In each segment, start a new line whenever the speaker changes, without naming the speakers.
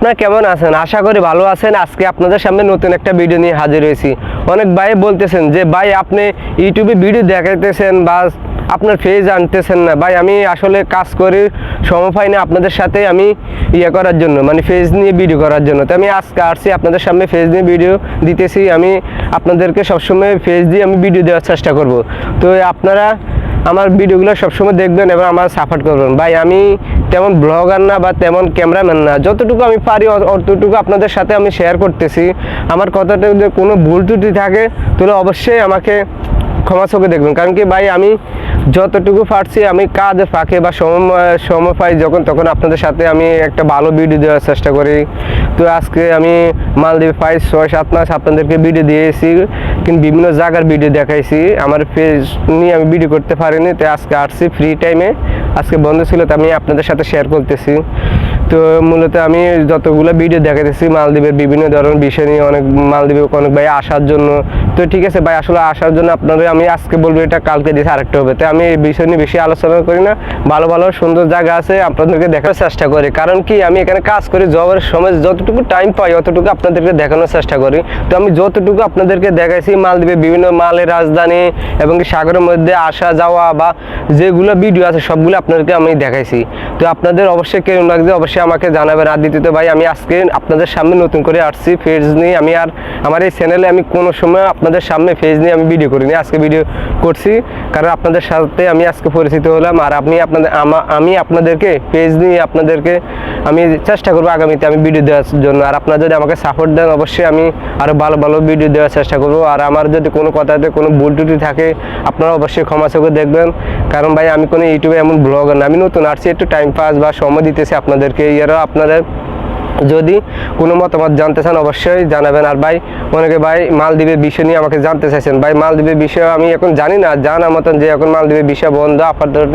আপনারা কেমন আছেন? আশা করি ভালো আছেন। আজকে আপনাদের সামনে নতুন একটা ভিডিও নিয়ে হাজির হয়েছি। অনেক ভাই বলতেছেন যে, ভাই, আপনি ইউটিউবে ভিডিও দেখাইতেছেন বা আপনার ফেজ আনতেছেন না। ভাই, আমি আসলে কাজ করি, সময় পাই না আপনাদের সাথে আমি ইয়ে করার জন্য মানে ফেজ নিয়ে ভিডিও করার জন্য। তো আমি আজকে আসছি আপনাদের সামনে ফেজ নিয়ে ভিডিও দিতেছি। আমি আপনাদেরকে সবসময় ফেজ দিয়ে আমি ভিডিও দেওয়ার চেষ্টা করব। তো আপনারা আমার ভিডিওগুলো সবসময় দেখবেন এবং আমার সাপোর্ট করবেন। ভাই, আমি তেমন ব্লগার না বা তেমন ক্যামেরাম্যান না। যতটুকু আমি পারি অতটুকু আপনাদের সাথে আমি শেয়ার করতেছি। আমার কথাটা যদি কোনো ভুল ত্রুটি থাকে, তাহলে অবশ্যই আমাকে ক্ষমা চোখে দেখবেন। কারণ কি ভাই, আমি যতটুকু পারছি আমি কাজে ফাঁকে বা সময় সময় পাই যখন, তখন আপনাদের সাথে আমি একটা ভালো ভিডিও দেওয়ার চেষ্টা করি। তো আজকে আমি মালদ্বীপ পাই ছয়, সাত মাস আপনাদেরকে ভিডিও দিয়েছি, কিন্তু বিভিন্ন জায়গার ভিডিও দেখাইছি। আমার পেজ নিয়ে আমি ভিডিও করতে পারিনি তো আজকে আসছি ফ্রি টাইমে আজকে বন্ধ ছিল, তো আমি আপনাদের সাথে শেয়ার করতেছি। তো মূলত আমি যতগুলো ভিডিও দেখাতেছি মালদ্বীপের বিভিন্ন ধরনের বিষয় নিয়ে অনেক, মালদ্বীপে অনেক ভাই আসার জন্য। তো ঠিক আছে ভাই, আসলে আসার জন্য আপনাদের আমি আজকে বলব, এটা কালকে দিয়েছি আরেকটা হবে। তো আমি এই বিষয় নিয়ে বেশি আলোচনা করি না। ভালো ভালো, সুন্দর জায়গা আছে, আপনাদেরকে দেখার চেষ্টা করি। কারণ কি, আমি এখানে কাজ করি জবের সময় যতটুকু টাইম পাই, অতটুকু আপনাদেরকে দেখানোর চেষ্টা করি। তো আমি যতটুকু আপনাদেরকে দেখাইছি মালদ্বীপে বিভিন্ন মালের রাজধানী এবং সাগরের মধ্যে আসা, যাওয়া বা যেগুলো ভিডিও আছে, সবগুলো আপনাদেরকে আমি দেখাইছি। তো আপনাদের অবশ্যই কেমন লাগছে, অবশ্যই আমাকে জানাবেন। আর দ্বিতীয়ত ভাই, আমি আজকে আপনাদের সামনে নতুন করে আসছি ফেজ নিয়ে। আমি আর আমার এই চ্যানেলে আমি কোনো সময় আপনাদের সামনে ফেজ নিয়ে আমি ভিডিও করিনি, আজকে ভিডিও করছি। কারণ আপনাদের সাথে আমি আজকে পরিচিত হলাম আর আপনি আপনাদের, আমি আপনাদেরকে পেজ নিয়ে আপনাদেরকে আমি চেষ্টা করব আগামীতে আমি ভিডিও দেওয়ার জন্য। আর আপনারা যদি আমাকে সাপোর্ট দেন, অবশ্যই আমি আরও ভালো ভালো ভিডিও দেওয়ার চেষ্টা করব। আর আমার যদি কোনো কথাতে কোনো ভুল ত্রুটি থাকে, আপনারা অবশ্যই ক্ষমা চোখে দেখবেন। কারণ ভাই, আমি কোনো ইউটিউবে এমন ব্লগার না। আমি নতুন আসছি, একটু টাইম পাস বা সময় দিতেছি আপনাদেরকে। এরও আপনাদের যদি কোনো মতামত জানতে চান অবশ্যই জানাবেন। আর ভাই অনেকে ভাই মালদ্বীপের বিষয় নিয়ে আমাকে জানতে চাইছেন। ভাই, মালদ্বীপের বিষয় আমি এখন জানি না, জানার মতন যে এখন মালদ্বীপের বিষয় বন্ধ, আপাতত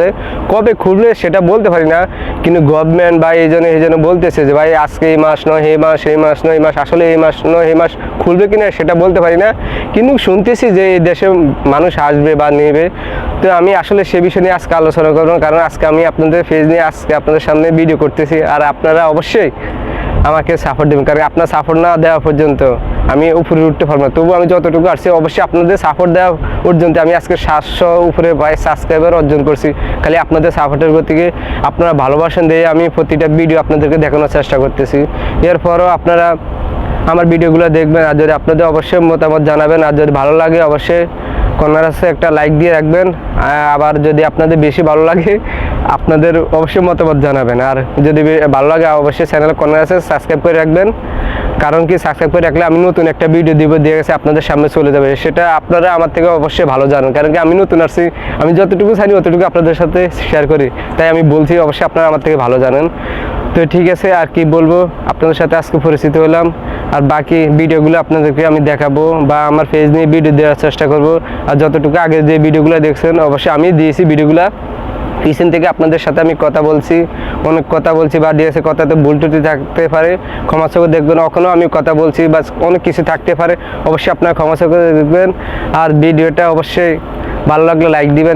কবে খুলবে সেটা বলতে পারি না। কিন্তু গভর্নমেন্ট বা এই জন্য এই জন্য বলতেছে যে ভাই, আজকে এই মাস নয়, এই মাস এই মাস নয়, এই মাস, আসলে এই মাস নয়, এই মাস খুলবে কিনা সেটা বলতে পারি না। কিন্তু শুনতেছি যে এই দেশে মানুষ আসবে বা নেবে। তো আমি আসলে সে বিষয় নিয়ে আজকে আলোচনা করব, কারণ আজকে আমি আপনাদের ফেজ নিয়ে আজকে আপনাদের সামনে ভিডিও করতেছি। আর আপনারা অবশ্যই আমাকে সাপোর্ট দেবেন, কারণ আপনার সাপোর্ট না দেওয়া পর্যন্ত আমি উপরে উঠতে পারব না। তবু আমি যতটুকু আসছি অবশ্যই আপনাদের সাপোর্ট দেওয়া পর্যন্ত আমি আজকে সাতশো উপরে প্রায় সাবস্ক্রাইবার অর্জন করছি। খালি আপনাদের সাপোর্টের গতিকে আপনারা ভালোবাসেন দিয়ে আমি প্রতিটা ভিডিও আপনাদেরকে দেখানোর চেষ্টা করতেছি। এরপরও আপনারা আমার ভিডিওগুলো দেখবেন, আর যদি আপনাদের অবশ্যই মতামত জানাবেন, আর যদি ভালো লাগে অবশ্যই কর্নার আছে একটা লাইক দিয়ে রাখবেন। আবার যদি আপনাদের বেশি ভালো লাগে, আপনাদের অবশ্যই মতামত জানাবেন। আর যদি ভালো লাগে, অবশ্যই চ্যানেল কর্নার আছে সাবস্ক্রাইব করে রাখবেন। কারণ কি সাবস্ক্রাইব করে রাখলে আমি নতুন একটা ভিডিও দিব, দিয়ে গেছে আপনাদের সামনে চলে যাবে। সেটা আপনারা আমার থেকে অবশ্যই ভালো জানেন। কারণ কি, আমি নতুন আসছি আমি যতটুকু জানি অতটুকু আপনাদের সাথে শেয়ার করি। তাই আমি বলছি, অবশ্যই আপনারা আমার থেকে ভালো জানেন। তো ঠিক আছে, আর কি বলব, আপনাদের সাথে আজকে পরিচিত হলাম। আর বাকি ভিডিওগুলো আপনাদেরকে আমি দেখাবো বা আমার পেজ নিয়ে ভিডিও দেওয়ার চেষ্টা করব। আর যতটুকু আগে যে ভিডিওগুলো দেখছেন, অবশ্যই আমি দিয়েছি ভিডিওগুলো পিছন থেকে আপনাদের সাথে আমি কথা বলছি। অনেক কথা বলছি বা দিয়েছে কথাতে ভুল ত্রুটি থাকতে পারে, ক্ষমা চোখে দেখবেন। কখনও আমি কথা বলছি বা অনেক কিছু থাকতে পারে, অবশ্যই আপনারা ক্ষমা চোখে দেখবেন। আর ভিডিওটা অবশ্যই ভালো লাগলে লাইক দিবেন।